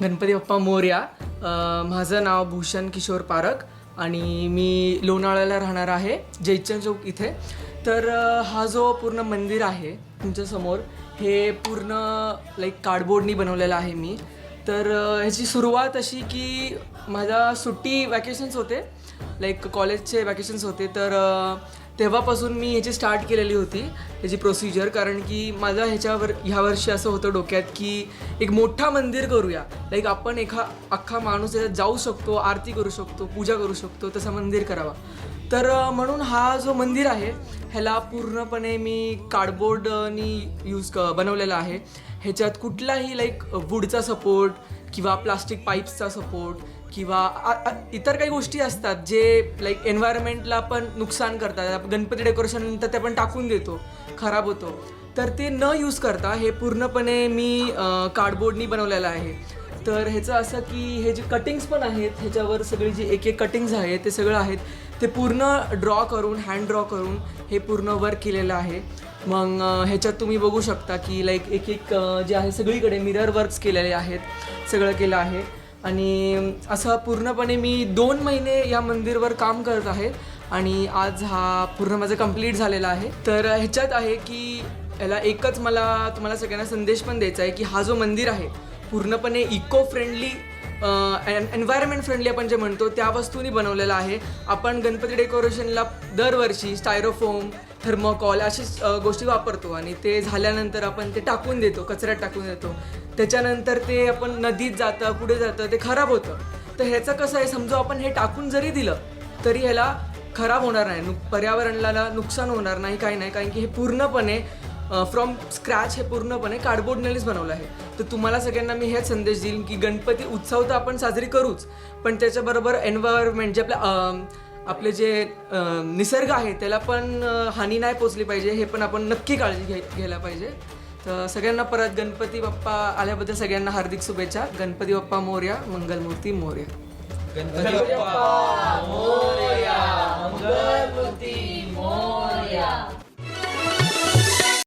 गणपती बाप्पा मोर्या माझं नाव भूषण किशोर पारक आणि मी लोणावळ्याला राहणार आहे जयचंद चौक इथे. तर हा जो पूर्ण मंदिर आहे तुमच्यासमोर हे पूर्ण लाईक कार्डबोर्डनी बनवलेलं आहे मी. तर ह्याची सुरुवात अशी की माझ्या सुट्टी वॅकेशन्स होते लाईक कॉलेजचे वॅकेशन्स होते. तर तेव्हापासून मी ह्याची स्टार्ट केलेली होती ह्याची प्रोसिजर कारण की माझं ह्याच्यावर ह्या वर्षी असं होतं डोक्यात की एक मोठा मंदिर करूया. लाईक आपण एखा अख्खा माणूस त्याच्यात जाऊ शकतो आरती करू शकतो पूजा करू शकतो तसं मंदिर करावा. तर म्हणून हा जो मंदिर आहे ह्याला पूर्णपणे मी कार्डबोर्डनी यूज क बनवलेला आहे. ह्याच्यात कुठलाही लाईक वूडचा सपोर्ट किंवा प्लास्टिक पाईप्सचा सपोर्ट किंवा आ- आ- इतर काही गोष्टी असतात जे लाईक एन्व्हायरमेंटला पण नुकसान करतात. आपण गणपती डेकोरेशन तर ते पण टाकून देतो खराब होतो. तर ते न यूज करता हे पूर्णपणे मी कार्डबोर्डनी बनवलेलं आहे. तर ह्याचं असं की हे जे कटिंग्स पण आहेत ह्याच्यावर सगळी जी एक एक कटिंग्स आहे ते सगळं आहेत ते पूर्ण ड्रॉ करून हँड ड्रॉ करून हे पूर्ण वर्क केलेलं आहे. मग ह्याच्यात तुम्ही बघू शकता की लाईक एक एक जे आहे सगळीकडे मिरर वर्क्स केलेले आहेत सगळं केलं आहे. आणि असं पूर्णपणे मी दोन महिने या मंदिरवर काम करत आहे. आणि आज हा पूर्ण माझं कंप्लीट झालेला आहे. तर ह्याच्यात आहे की याला एकच मला तुम्हाला सगळ्यांना संदेश पण द्यायचा आहे की हा जो मंदिर आहे पूर्णपणे इको फ्रेंडली एन्व्हायरमेंट फ्रेंडली आपण जे म्हणतो त्या वस्तूंनी बनवलेला आहे. आपण गणपती डेकोरेशनला दरवर्षी स्टायरोफोम थर्मोकॉल अशीच गोष्टी वापरतो आणि ते झाल्यानंतर आपण ते टाकून देतो कचऱ्यात टाकून देतो. त्याच्यानंतर ते आपण नदीत जातं कुठे जातं ते खराब होतं. तर ह्याचं कसं आहे समजा आपण हे टाकून जरी दिलं तरी ह्याला खराब होणार नाही. नु पर्यावरणाला नुकसान होणार नाही काही नाही. कारण की हे पूर्णपणे फ्रॉम स्क्रॅच हे पूर्णपणे कार्डबोर्डनेच बनवलं आहे. तर तुम्हाला सगळ्यांना मी हेच संदेश देईन की गणपती उत्सव तर आपण साजरी करूच पण त्याच्याबरोबर एन्व्हायरमेंट जे आपल्या आपले जे निसर्ग आहे त्याला पण हानी नाही पोचली पाहिजे हे पण आपण नक्की काळजी घे घ्यायला पाहिजे. तर सगळ्यांना परत गणपती बाप्पा आल्याबद्दल सगळ्यांना हार्दिक शुभेच्छा. गणपती बाप्पा मोर्या मंगलमूर्ती मोर्या. गणपती बाप्पा मोर्या मंगल